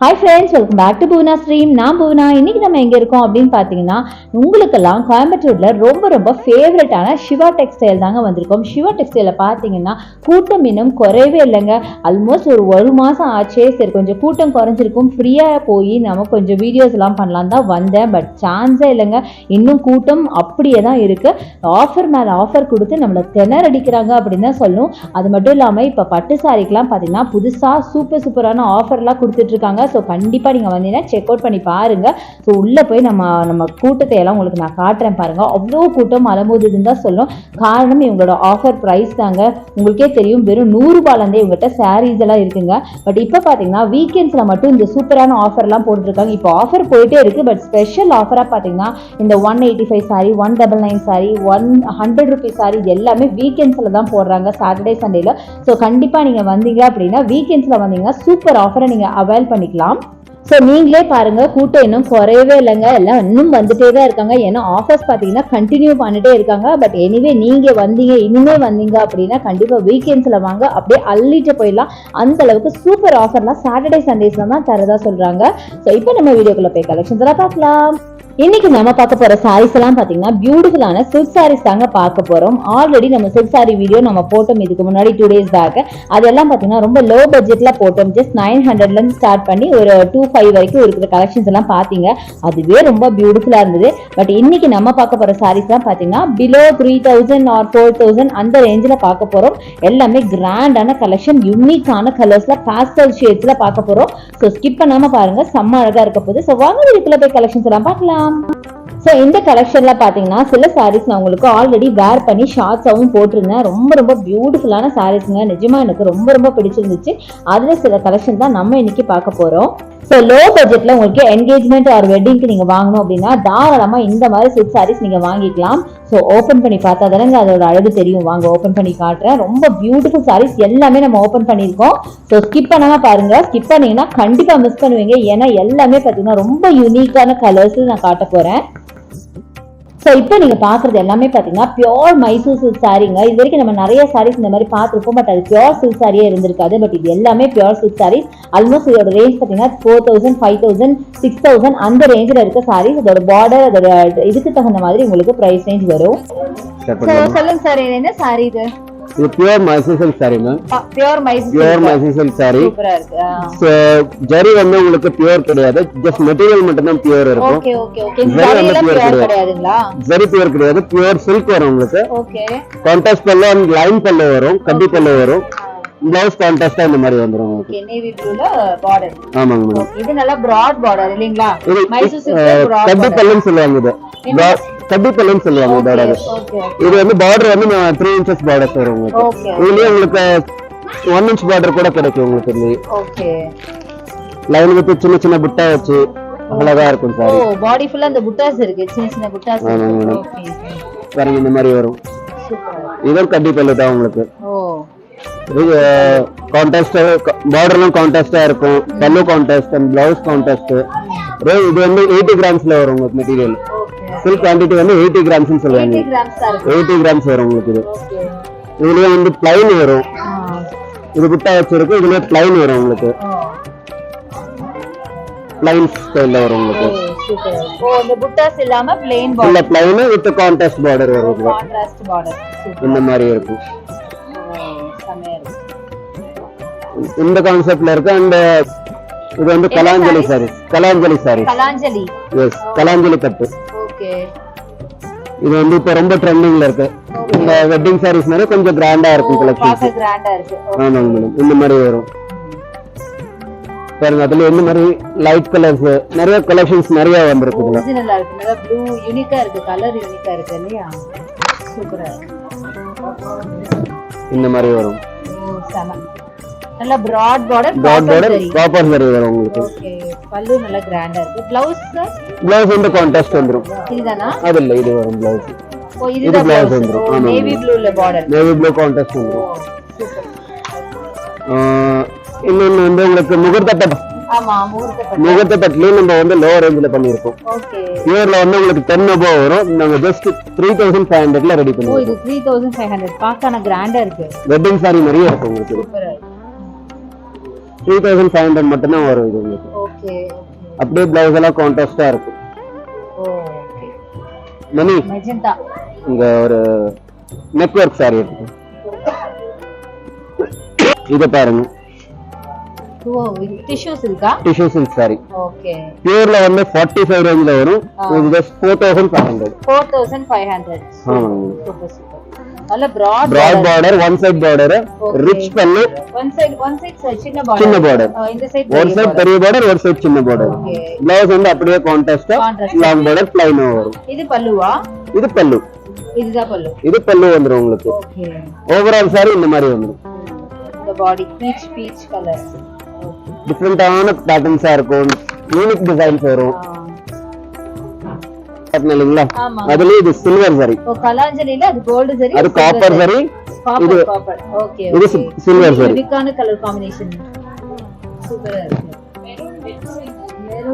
Hi friends welcome back to Bhuvana stream நான் புவனா இன்னைக்கு நம்ம எங்கே இருக்கோம் அப்படின்னு பார்த்தீங்கன்னா உங்களுக்கெல்லாம் கோயம்புத்தூரில் ரொம்ப ரொம்ப ஃபேவரட்டான சிவா டெக்ஸ்டைல் தாங்க வந்திருக்கோம். சிவா டெக்ஸ்டைலில் பார்த்தீங்கன்னா கூட்டம் இன்னும் குறையவே இல்லைங்க. ஆல்மோஸ்ட் ஒரு ஒரு மாதம் ஆச்சே. சரி கொஞ்சம் கூட்டம் குறைஞ்சிருக்கும். ஃப்ரீயாக போய் நம்ம கொஞ்சம் வீடியோஸ் எல்லாம் பண்ணலாம் தான் வந்தேன். பட் சான்ஸே இல்லைங்க. இன்னும் கூட்டம் அப்படியே தான் இருக்குது ஆஃபர் மேலே ஆஃபர் கொடுத்து நம்மளை திணறடிக்கிறாங்க அப்படின்னு தான் சொல்லும் அது மட்டும் இல்லாமல் இப்போ பட்டு சாரிக்கெலாம் பார்த்தீங்கன்னா புதுசாக சூப்பர் சூப்பரான ஆஃபர்லாம் கொடுத்துட்ருக்காங்க ஸோ கண்டிப்பாக நீங்கள் வந்தீங்கன்னா செக் அவுட் பண்ணி பாருங்கள் ஸோ உள்ளே போய் நம்ம நம்ம கூட்டத்தை எல்லாம் உங்களுக்கு நான் காட்டுறேன் பாருங்கள் அவ்வளோ கூட்டம் அலம்போதுன்னு தான் சொல்லணும். காரணம் இவங்களோட ஆஃபர் ப்ரைஸ் தாங்க. உங்களுக்கே தெரியும் வெறும் நூறுரூபாலேருந்தே இவங்ககிட்ட சாரீஸ் எல்லாம் இருக்குங்க. பட் இப்போ பார்த்தீங்கன்னா வீக்கெண்ட்ஸில் மட்டும் இந்த சூப்பரான ஆஃபர்லாம் போட்டுருக்காங்க. இப்போ ஆஃபர் போயிட்டே இருக்குது பட் ஸ்பெஷல் ஆஃபராக பார்த்தீங்கன்னா இந்த one eighty five sari one double nine sari one hundred rupees sari எல்லாமே வீக்கெண்ட்ஸில் தான் போடுறாங்க சாட்டர்டே சண்டேல ஸோ கண்டிப்பாக நீங்கள் வந்தீங்க அப்படின்னா வீக்கெண்ட்ஸில் வந்தீங்கன்னா சூப்பர் ஆஃபரை நீங்கள் அவைல் பண்ணிக்கலாம். ஸோ நீங்களே பாருங்க கூட்டம் இன்னும் குறையவே இல்லைங்க. எல்லாம் இன்னும் வந்துட்டே தான் இருக்காங்க. ஏன்னா ஆஃபர்ஸ் பார்த்தீங்கன்னா கண்டினியூ பண்ணிட்டே இருக்காங்க. பட் எனிவே நீங்க வந்தீங்க இனிமே வந்தீங்க அப்படின்னா கண்டிப்பா வீக்கெண்ட்ஸ்ல வாங்க. அப்படியே அள்ளிட்டு போயிடலாம். அந்த அளவுக்கு சூப்பர் ஆஃபர்லாம் சாட்டர்டே சண்டேஸ்ல தான் தரதா சொல்றாங்க. ஸோ இப்போ நம்ம வீடியோக்குள்ள போய் கலெக்ஷன்ஸ்லாம் பார்க்கலாம். இன்னைக்கு நம்ம பார்க்க போற சாரீஸ் எல்லாம் பாத்தீங்கன்னா பியூட்டிஃபுல்லான சில்க் சாரீஸ் தாங்க பார்க்க போறோம். ஆல்ரெடி நம்ம சில்க் சாரி வீடியோ நம்ம போட்டோம். இதுக்கு முன்னாடி டூ டேஸ் பேக் அதெல்லாம் பாத்தீங்கன்னா ரொம்ப லோ பட்ஜெட்ல போட்டோம் ஜஸ்ட் நைன் ஹண்ட்ரட்ல இருந்து ஸ்டார்ட் பண்ணி ஒரு டூ ஃபைவ் வரைக்கும் இருக்கிற கலெக்ஷன்ஸ் எல்லாம் பாத்தீங்க. அதுவே ரொம்ப பியூட்டிஃபுல்லா இருந்தது. பட் இன்னைக்கு நம்ம பார்க்க போற சாரீஸ் எல்லாம் பாத்தீங்கன்னா below three thousand or four thousand அந்த ரேஞ்சில் பார்க்க போறோம். எல்லாமே கிராண்டான கலெக்ஷன் யூனிக்கான கலர்ஸ்ல பாஸ்டல் ஷேட்ஸ்ல பார்க்க போறோம். ஸோ ஸ்கிப் பண்ணாம பாருங்க. செம்ம அழகா இருக்க போகுது. ஸோ வாங்க வீட்டுக்குள்ள போய் கலெக்ஷன்ஸ் எல்லாம் பார்க்கலாம். ஸோ இந்த கலெக்ஷன்ல பாத்தீங்கன்னா சில சாரீஸ் நான் உங்களுக்கு ஆல்ரெடி வேர் பண்ணி ஷார்ட்ஸாகவும் போட்டிருந்தேன். ரொம்ப ரொம்ப பியூட்டிஃபுல்லான சாரீஸ்ங்க நிஜமா எனக்கு ரொம்ப ரொம்ப பிடிச்சிருந்துச்சு. அதுல சில கலெக்ஷன் தான் நம்ம இன்னைக்கு பார்க்க போறோம். ஸோ லோ பட்ஜெட்ல உங்களுக்கு என்கேஜ்மெண்ட் ஆர் வெட்டிங்க்கு நீங்க வாங்கணும் அப்படின்னா தாராளமா இந்த மாதிரி சில்க் சாரீஸ் நீங்க வாங்கிக்கலாம். ஸோ ஓப்பன் பண்ணி பார்த்தா தானங்க அதோட அழகு தெரியும். வாங்க ஓப்பன் பண்ணி காட்டுறேன். ரொம்ப பியூட்டிஃபுல் சாரீஸ் எல்லாமே நம்ம ஓப்பன் பண்ணியிருக்கோம். ஸோ ஸ்கிப் பண்ணாமல் பாருங்க. ஸ்கிப் பண்ணீங்கன்னா கண்டிப்பா மிஸ் பண்ணுவீங்க. ஏன்னா எல்லாமே பார்த்தீங்கன்னா ரொம்ப யூனிக்கான கலர்ஸ் நான் காட்ட போறேன். ஸோ இப்போ நீங்கள் பார்க்குறது எல்லாமே பார்த்தீங்கன்னா பியோர் மைசூர் சில்க் சாரீங்க இது வரைக்கும் நம்ம நிறைய சாரீஸ் இந்த மாதிரி பார்த்துருப்போம். பட் அது பியோர் சில்க் சாரியே இருந்திருக்காது. பட் இது எல்லாமே பியோர் சில்க் சாரீஸ் ஆல்மோஸ்ட் இதோட ரேஞ்ச் பார்த்தீங்கன்னா four thousand five thousand six thousand அந்த ரேஞ்சில் இருக்க சாரீஸ் அதோட பார்டர் அதோட இதுக்கு தகுந்த மாதிரி உங்களுக்கு ப்ரைஸ் ரேஞ்ச் வரும்? சொல்லுங்க சார் என்ன சாரி இது? இது pure Mysore silk sari ma'am pure pure Mysore silk sari so zari வந்து உங்களுக்கு பியூர் கிடையாது. ஜஸ்ட் மெட்டீரியல் மட்டும் தான் பியூர் இருக்கும் ஓகே ஓகே ஓகே வந்து பியோர் கிடையாது. கிடையாதுங்களா? ஜரி பியூர் கிடையாது. பியூர் சில்க் வரும் உங்களுக்கு. ஓகே கான்டாஸ்ட் பல்லு அண்ட் லைன் பல்லு வரும். கட்டி பல்லு வரும். பிளவுஸ் கான்டாஸ்டா இந்த மாதிரி வந்துரும் ஓகே நேவி ப்ளூல பார்டர் ஆமாங்க மேடம் இது நல்லா பிராட் பார்டர் இல்லைங்களா? மைசூர் சில்க் பிராட் கட்டி பல்லுன்னு சொல்லுவாங்க இது. Bra- கட்டி பல்லுன்னு சொல்லுவாங்க இதோட இது. வந்து பார்டர் வந்து த்ரீ இன்ச்சஸ் பார்டர்ஸ் வரும் உங்களுக்கு. இதுலயே உங்களுக்கு ஒன் இன்ச் பார்டர் கூட கிடைக்கும் உங்களுக்கு இதுலயே. லைன் வித்து சின்ன சின்ன புட்டா வச்சு அழகா இருக்கும் ஓ சாரி பாடி ஃபுல்லா அந்த புட்டாஸ் இருக்கு. சின்ன சின்ன புட்டாஸ் மேடம். ஓகே பாருங்க இந்த மாதிரி வரும். இதுவும் கட்டி பல்லு தான் உங்களுக்கு. ஓ. இது கான்டாஸ்ட் பார்டர்லாம் கான்டாஸ்டா இருக்கும். பல்லு கான்டாஸ்ட் அண்ட் பிளவுஸ் கான்டாஸ்ட் இது வந்து எயிட்டி கிராம்ஸ்ல வரும் உங்களுக்கு மெட்டீரியல் சில்க் குவான்டிட்டி வந்து எயிட்டி கிராம்ஸ்னு சொல்லுவாங்க. 80 கிராம்ஸ் தான் இருக்கு எயிட்டி கிராம்ஸ் வரும் உங்களுக்கு இது. இதுலயே வந்து பிளைன் வரும். இது புட்டா வச்சிருக்கு இதுலயே பிளைன் வரும் உங்களுக்கு. பிளைன் ஸ்டைல்ல வரும் உங்களுக்கு. பிளேன் வித் பார்டர் வரும். கான்ட்ராஸ்ட் பார்டர் சூப்பர் இந்த மாதிரி இருக்கும். இந்த கான்செப்ட்ல இருக்கு அண்ட் இது வந்து கலாஞ்சலி சாரீஸ் கலாஞ்சலி சாரீஸ் எஸ் கலாஞ்சலி பட்டு இது வந்து இப்ப ரொம்ப ட்ரெண்டிங்ல இருக்கு. இந்த வெட்டிங் சாரீஸ் மாதிரி கொஞ்சம் கிராண்டா இருக்கும் கலெக்ஷன்ஸ் பார்க்க கிராண்டா இருக்கு. ஆமாங்க மேடம் இந்த மாதிரி வரும். பாருங்க அதுல இந்த மாதிரி லைட் கலர்ஸ் நிறைய கலெக்ஷன்ஸ் நிறைய வந்திருக்கு ஒரிஜினலா இருக்கு. நல்லா ப்ளூ யூனிக்கா இருக்கு. கலர் யூனிக்கா இருக்கு இல்லையா? சூப்பரா இருக்கு. இந்த மாதிரி வரும். ஓ செம நல்லா பிராட் பார்டர் பிராட் பார்டர் சரி காப்பர் சரி வரும் உங்களுக்கு. ஓகே பல்லு நல்லா கிராண்டா இருக்கு. பிளவுஸ் பிளவுஸ் வந்து கான்ட்ராஸ்ட் வந்துரும். இதுதானா? அது இல்ல இது வரும் பிளவுஸ் ஓ இது பிளவுஸ் வந்துரும். ஆமா, நேவி. ப்ளூல பார்டர் நேவி ப்ளூ கான்ட்ராஸ்ட் வந்துரும். இன்னொன்னு வந்து உங்களுக்கு முகூர்த்த முகூர்த்த பட்டுலயும் நம்ம வந்து லோ ரேஞ்சில் பண்ணியிருக்கோம் பியூர்ல வந்து உங்களுக்கு டென் அபோ வரும். நாங்க ஜஸ்ட் த்ரீ தௌசண்ட் ஃபைவ் ஹண்ட்ரட்ல ரெடி ஓ பண்ணுவோம் இது த்ரீ தௌசண்ட் ஃபைவ் ஹண்ட்ரட் பார்க்க ஆனா கிராண்டா இருக்கு. வெட்டிங் சாரி நிறைய இருக்கும் உங்களுக்கு. த்ரீ தௌசண்ட் ஃபைவ் ஹண்ட்ரட் மட்டும்தான் வரும் இது உங்களுக்கு ஓகே ஓகே அப்படியே பிளவுஸ் எல்லாம் கான்ட்ராஸ்டா இருக்கும் ஓகே மணி மெஜந்தா இங்க ஒரு நெட்வொர்க் சாரி இருக்கு இத பாருங்க ஓ டிஷ்யூஸ் இருக்கா டிஷ்யூ சில்க் சாரி ஓகே பியூர்ல வந்து ஃபார்ட்டி ஃபைவ் ரேஞ்சில் வரும் இது just four thousand five hundred four thousand five hundred ஆமாங்க சூப்பர் சூப்பர் நல்ல broad broad border one side border. Rich பல்லு ஒன் சைடு ஒன் சைடு சின்ன பார்டர் சின்ன border. இந்த சைடு ஒரு சைட் பெரிய பார்டர் ஒரு சைட் சின்ன பார்டர். பிளவுஸ் வந்து அப்படியே கான்ட்ராஸ்டா. லாங் பார்டர் பிளைனா வரும். இது பல்லுவா? இது பல்லு. இதுதான் பல்லு. இது பல்லு வந்துரும் உங்களுக்கு. ஓவரால் சாரி இந்த மாதிரி வந்துரும். இந்த பாடி பீச் பீச் கலர் டிஃப்ரெண்டான பேட்டர்ன்ஸா இருக்கும். யூனிக் டிசைன்ஸ் வரும். பாத்தீங்க இல்லைங்களா அதுலயே இது சில்வர் சாரி. அது கோல்டு சரி? அது காப்பர் சாரி. இது கலர் காம்பினேஷன் சூப்பரா இருக்கு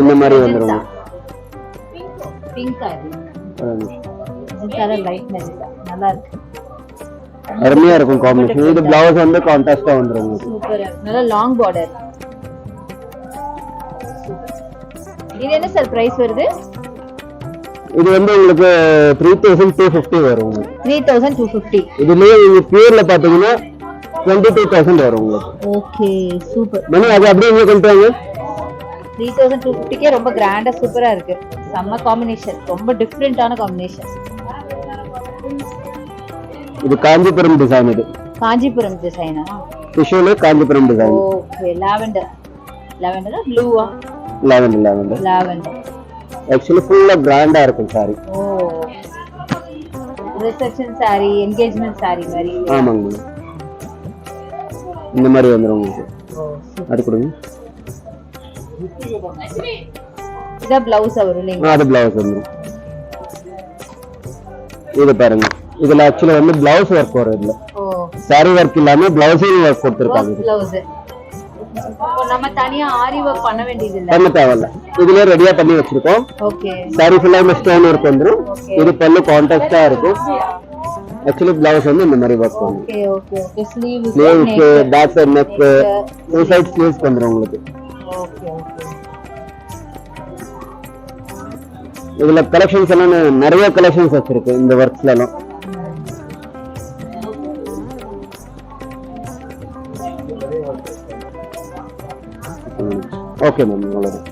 இந்த மாதிரி வந்துரும். பிங்க் இது? நல்லா இருக்கு. அருமையா இருக்கும் காம்பினேஷன் இது பிளவுஸ் வந்து கான்ட்ராஸ்டா வந்துரும். சூப்பர் நல்ல லாங் பார்டர் இது என்ன சார் பிரைஸ் வருது? இது வந்து உங்களுக்கு த்ரீ தௌசண்ட் டூ ஃபிஃப்டி வரும். த்ரீ தௌசண்ட் டூ ஃபிஃப்டி இதுலயே நீங்க பியூர்ல பாத்தீங்கன்னா டுவெண்ட்டி டூ தௌசண்ட் வரும் உங்களுக்கு. ஓகே சூப்பர் மணி அது அப்படியே இங்க கொண்டு வாங்க. த்ரீ தௌசண்ட் டூ ஃபிஃப்டிக்கே ரொம்ப கிராண்டா சூப்பரா இருக்கு. செம்ம காம்பினேஷன் ரொம்ப டிஃப்ரெண்டான காம்பினேஷன் இது காஞ்சிபுரம் டிசைன் இது. காஞ்சிபுரம் டிசைனா டிஷ்யூல காஞ்சிபுரம் டிசைன் ஓகே லாவெண்டர் லாவெண்டரா ப்ளூவா லாவெண்டர் லாவெண்டர் லாவெண்டர் ஆக்சுவலி ஃபுல்லா கிராண்டா இருக்கும் sari oh. Reception saree engagement saree மாதிரி. ஆமாங்க இந்த மாதிரி வந்துரும் உங்களுக்கு. அது கொடுங்க. இதான் பிளவுஸ் வரும் இல்லைங்க ஆ, அது பிளவுஸ் வந்துரும். இது பாருங்க. இதுல ஆக்சுவலி வந்து பிளவுஸ் ஒர்க் வரும் இதுல சாரி ஒர்க் இல்லாம பிளவுஸிங் ஒர்க் இப்போ நம்ம தனியா ஆரி ஒர்க் பண்ண வேண்டியது இல்ல பண்ண தேவையில்ல. இதுலயே ரெடியா பண்ணி வச்சிருக்கோம். ஓகே. சாரி ஃபுல்லா இந்த ஸ்டோன் ஒர்க் வந்துரும். இது பல்லு கான்டாக்டா இருக்கும். ஆக்சுவலி பிளவுஸ் வந்து இந்த மாதிரி ஒர்க் வரும் okay. Okay okay sleeve sleeves back side neck two side sleeves வந்துரும் உங்களுக்கு. Okay okay. இதுல கலெக்ஷன்ஸ் எல்லாம் நிறைய கலெக்ஷன்ஸ் வச்சிருக்கு இந்த ஒர்க்ஸ்ல எல்லாம் ஓகே மேம் அவ்வளவுதான்.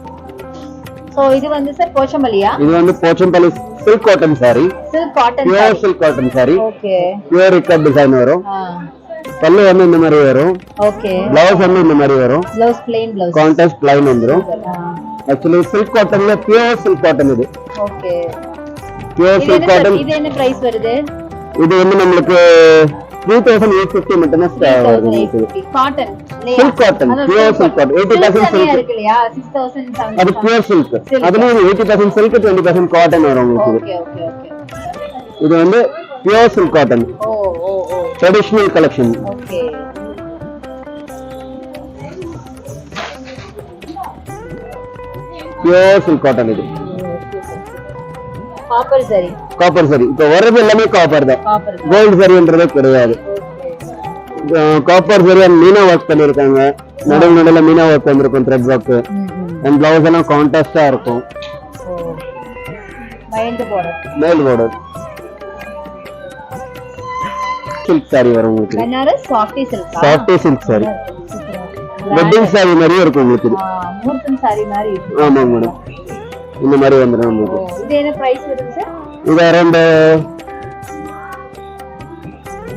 சோ இது வந்து சார் போச்சம்பள்ளியா? இது வந்து Pochampally silk cotton sari silk cotton pure silk cotton sari okay pure ikat design வரும். பல்லு வந்து இந்த மாதிரி வரும். ஓகே பிளவுஸ் வந்து இந்த மாதிரி வரும். Blouse plain blouse contrast line வந்துரும். ஆக்சுவலி சில்க் காட்டன்ல பியூர் சில்க் காட்டன் இது. Okay pure silk? காட்டன் இது என்ன பிரைஸ் வருது? இது வந்து நம்மளுக்கு த்ரீ தௌசண்ட் எயிட் ஃபிஃப்டி மட்டும் தான் வருது உங்களுக்கு cotton silk cotton pure silk cotton eighty percent silk அது பியூர் சில்க் அதுலயும் eighty percent silk twenty percent cotton வரும் உங்களுக்கு. இது வந்து pure silk cotton traditional collection pure silk cotton இது. காப்பர் சரி. காப்பர் சரி. இப்போ வர்றது எல்லாமே காப்பர் தான். கோல்டு சரின்றதே கிடையாது. காப்பர் சரி மீனா ஒர்க் பண்ணிருக்காங்க. நடுவு நடுவுல மீனா ஒர்க் வந்திருக்கும் த்ரெட் ஒர்க் அண்ட் பிளவுஸ் எல்லாம் கான்ட்ராஸ்டா இருக்கும். மேல் பார்டர் சில்க் சாரி வரும் உங்களுக்கு. சாஃப்டி சில்கா சாரி வெட்டிங் சாரி மாதிரியே இருக்கும் உங்களுக்கு. இது. மூர்த்தம் சாரி மாதிரி இருக்கு ஆமாங்க மேடம் இந்த மாதிரி வந்துடும் உங்களுக்கு இது என்ன பிரைஸ் வருது சார் இது around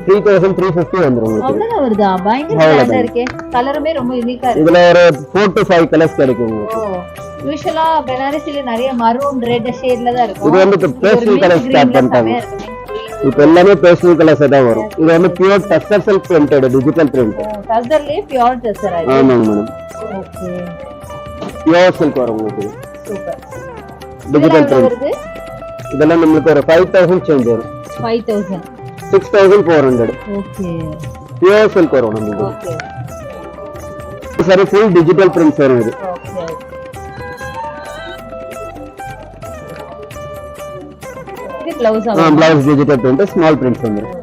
three thousand three fifty வந்துடும் உங்களுக்கு. அவ்வளவுதான் வருதா? பயங்கர அவ்வளவுதான். கிராண்டா இருக்கே. கலருமே ரொம்ப யூனிக்கா இருக்கு. இதுல ஒரு ஃபோர் டு ஃபைவ் கலர்ஸ் கிடைக்கும் உங்களுக்கு. ஓ யூஷுவலா பெனாரசில நிறைய மரூன் ரெட் ஷேட்ல தான் இருக்கும். இது வந்து pastel colour start பண்ணிட்டாங்க. இப்போ எல்லாமே பேஸ்டல் கலர்ஸ் தான் வரும். இது வந்து pure tussar printed digital print pure ஆமாங்க மேடம் ஓகே பியூர் வரும் உங்களுக்கு. சூப்பர் டிஜிட்டல் எவ்வளவு பிரிண்ட் வருது இதெல்லாம் நம்மளுக்கு ஒரு ஃபைவ் தௌசண்ட் சேஞ்ச் வரும் five thousand six thousand four hundred okay pure silk வரும் நம்மளுக்கு ஓகே சரி ஃபுல் டிஜிட்டல் பிரிண்ட்ஸ் வரும் இது ஓகே இது பிளவுஸ் ஆகும் blouse digital print small prints வந்துடும்